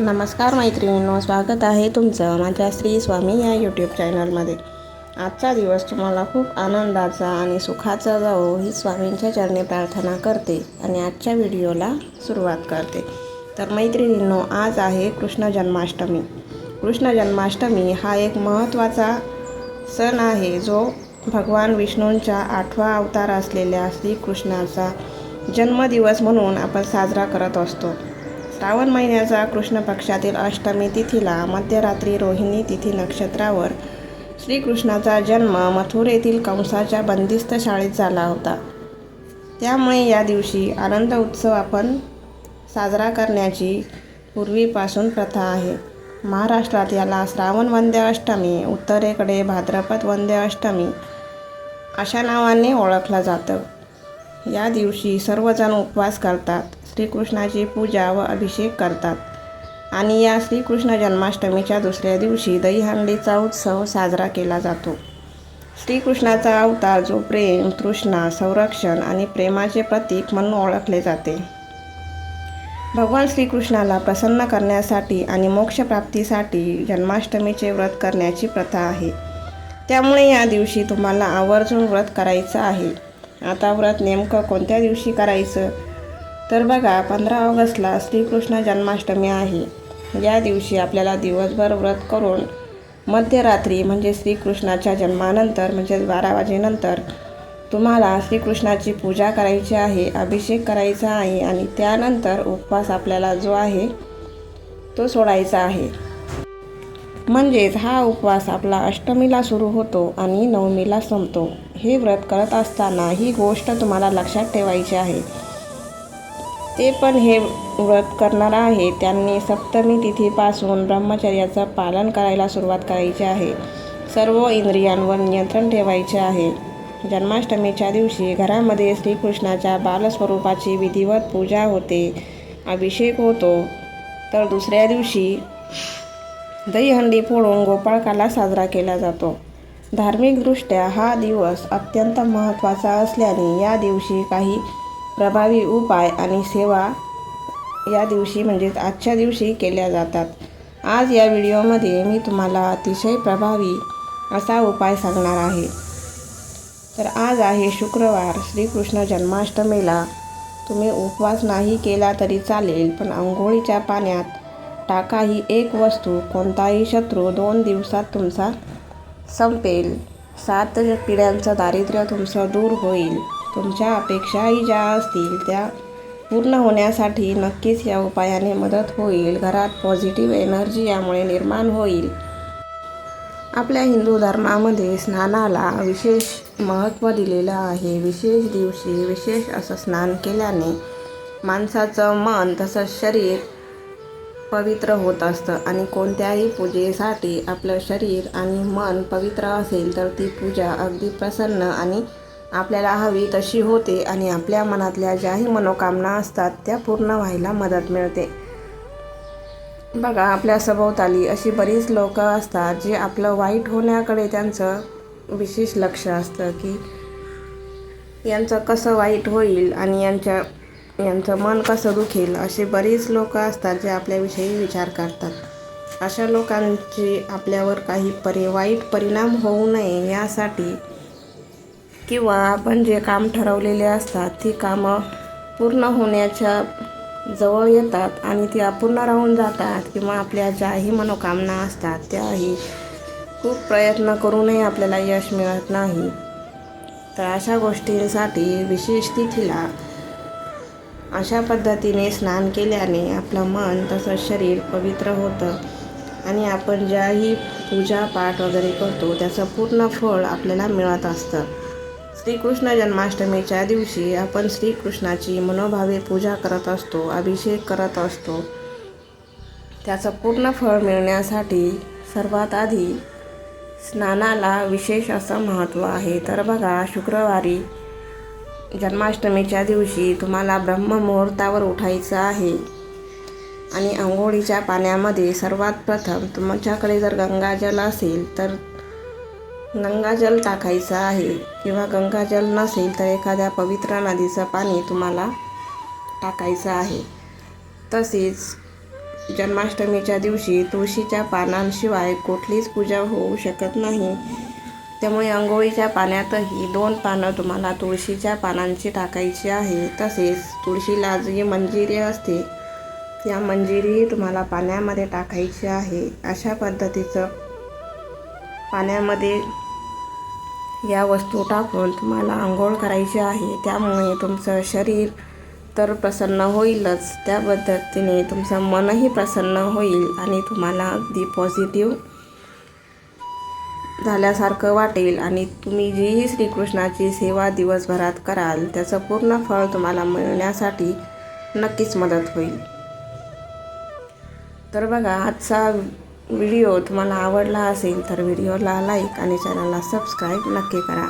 नमस्कार मैत्रिणींनो स्वागत आहे तुमचं माझ्या श्री स्वामी या यूट्यूब चॅनलमध्ये आजचा दिवस तुम्हाला खूप आनंदाचा आणि सुखाचा जावो ही स्वामींच्या चरणी प्रार्थना करते आणि आजच्या व्हिडिओला सुरुवात करते. तर मैत्रिणींनो आज आहे कृष्ण जन्माष्टमी. कृष्ण जन्माष्टमी हा एक महत्त्वाचा सण आहे जो भगवान विष्णूंच्या आठवा अवतार असलेल्या श्रीकृष्णाचा जन्मदिवस म्हणून आपण साजरा करत असतो. श्रावण महिन्याचा कृष्ण पक्षातील अष्टमी तिथीला मध्यरात्री रोहिणी तिथी नक्षत्रावर श्रीकृष्णाचा जन्म मथुरेतील कंसाच्या बंदिस्त शाळेत झाला होता. त्यामुळे या दिवशी आनंद उत्सव आपण साजरा करण्याची पूर्वीपासून प्रथा आहे. महाराष्ट्रात याला श्रावण वंद्य अष्टमी उत्तरेकडे भाद्रपद वंद्य अष्टमी अशा नावाने ओळखलं जातं. या दिवशी सर्वजण उपवास करतात. श्रीकृष्णाची पूजा व अभिषेक करतात. आणि या श्रीकृष्ण जन्माष्टमीच्या दुसऱ्या दिवशी दहीहंडीचा उत्सव साजरा केला जातो. श्रीकृष्णाचा अवतार जो प्रेम तृष्णा संरक्षण आणि प्रेमाचे प्रतीक म्हणून ओळखले जाते. भगवान श्रीकृष्णाला प्रसन्न करण्यासाठी आणि मोक्षप्राप्तीसाठी जन्माष्टमीचे व्रत करण्याची प्रथा आहे. त्यामुळे या दिवशी तुम्हाला आवर्जून व्रत करायचं आहे. आता व्रत नेमकं कोणत्या दिवशी करायचं? तर बघा पंधरा ऑगस्टला श्रीकृष्ण जन्माष्टमी आहे. या दिवशी आपल्याला दिवसभर व्रत करून मध्यरात्री म्हणजे श्रीकृष्णाच्या जन्मानंतर म्हणजेच बारा वाजेनंतर तुम्हाला श्रीकृष्णाची पूजा करायची आहे अभिषेक करायचा आहे आणि त्यानंतर उपवास आपल्याला जो आहे तो सोडायचा आहे. म्हणजेच हा उपवास आपला अष्टमीला सुरू होतो आणि नवमीला संपतो. हे व्रत करत असताना ही गोष्ट तुम्हाला लक्षात ठेवायची आहे. ते पण हे व्रत करणार आहे. त्यांनी सप्तमी तिथीपासून ब्रह्मचर्याचं पालन करायला सुरुवात करायची आहे. सर्व इंद्रियांवर नियंत्रण ठेवायचे आहे. जन्माष्टमीच्या दिवशी घरामध्ये श्रीकृष्णाच्या बालस्वरूपाची विधिवत पूजा होते. अभिषेक होतो. तर दुसऱ्या दिवशी दहीहंडी फोडून गोपाळकाला साजरा केला जातो. धार्मिकदृष्ट्या हा दिवस अत्यंत महत्त्वाचा असल्याने या दिवशी काही प्रभावी उपाय आणि सेवा या दिवशी म्हणजेच आजच्या दिवशी केल्या जातात. आज या व्हिडिओमध्ये मी तुम्हाला अतिशय प्रभावी असा उपाय सांगणार आहे. तर आज आहे शुक्रवार श्रीकृष्ण जन्माष्टमीला. तुम्ही उपवास नाही केला तरी चालेल पण आंघोळीच्या पाण्यात टाका ही एक वस्तू. कोणताही शत्रू दोन दिवसात तुमचा संपेल. सात पिढ्यांचं दारिद्र्य तुमचं दूर होईल. तुमच्या अपेक्षाही ज्या असतील त्या पूर्ण होण्यासाठी नक्कीच या उपायाने मदत होईल. घरात पॉझिटिव्ह एनर्जी यामुळे निर्माण होईल. आपल्या हिंदू धर्मामध्ये स्नानाला विशेष महत्त्व दिलेलं आहे. विशेष दिवशी विशेष असं स्नान केल्याने माणसाचं मन तसंच शरीर पवित्र होत असतं आणि कोणत्याही पूजेसाठी आपलं शरीर आणि मन पवित्र असेल तर ती पूजा अगदी प्रसन्न आणि आपल्याला हवी तशी होते आणि आपल्या मनातल्या ज्याही मनोकामना असतात त्या पूर्ण व्हायला मदत मिळते. बघा आपल्या सभोवताली अशी बरीच लोकं असतात जे आपलं वाईट होण्याकडे त्यांचं विशेष लक्ष असतं की यांचं कसं वाईट होईल आणि यांच्या यांचं मन कसं दुखेल असे बरीच लोक असतात जे आपल्याविषयी विचार करतात. अशा लोकांची आपल्यावर काही परि वाईट परिणाम होऊ नये यासाठी किंवा आपण जे काम ठरवलेले असतात ती कामं पूर्ण होण्याच्या जवळ येतात आणि ती अपूर्ण राहून जातात किंवा आपल्या ज्याही मनोकामना असतात त्याही खूप प्रयत्न करूनही आपल्याला यश मिळत नाही. तर अशा गोष्टींसाठी विशेष तिथीला अशा पद्धतीने स्नान केल्याने आपलं मन तसंच शरीर पवित्र होतं आणि आपण ज्याही पूजा पाठ वगैरे करतो त्याचं पूर्ण फळ आपल्याला मिळत असतं. श्रीकृष्ण जन्माष्टमीच्या दिवशी आपण श्रीकृष्णाची मनोभावे पूजा करत असतो अभिषेक करत असतो. त्याचं पूर्ण फळ मिळण्यासाठी सर्वात आधी स्नानाला विशेष असं महत्त्व आहे. तर बघा शुक्रवारी जन्माष्टमीच्या दिवशी तुम्हाला ब्रह्ममुहूर्तावर उठायचं आहे आणि आंघोळीच्या पाण्यामध्ये सर्वात प्रथम तुमच्याकडे जर गंगाजल असेल तर गंगाजल टाकायचं आहे किंवा गंगाजल नसेल तर एखाद्या पवित्र नदीचं पाणी तुम्हाला टाकायचं आहे. तसेच जन्माष्टमीच्या दिवशी तुळशीच्या पानांशिवाय कुठलीच पूजा होऊ शकत नाही. त्यामुळे आंघोळीच्या पाण्यातही दोन पानं तुम्हाला तुळशीच्या पानांची टाकायची आहे. तसेच तुळशीला जी मंजिरी असते त्या मंजिरी तुम्हाला पाण्यामध्ये टाकायची आहे. अशा पद्धतीचं पाण्यामध्ये या वस्तू टाकून तुम्हाला आंघोळ करायची आहे. त्यामुळे तुमचं शरीर तर प्रसन्न होईलच. त्या पद्धतीने तुमचं मनही प्रसन्न होईल आणि तुम्हाला अगदी पॉझिटिव्ह झाल्यासारखं वाटेल. आणि तुम्ही जीही श्रीकृष्णाची सेवा दिवसभरात कराल. त्याचं पूर्ण फळ तुम्हाला मिळण्यासाठी नक्कीच मदत होईल. तर बघा आजचा व्हिडिओ तुम्हाला आवडला असेल तर व्हिडिओला लाईक आणि चॅनलला सबस्क्राईब नक्की करा.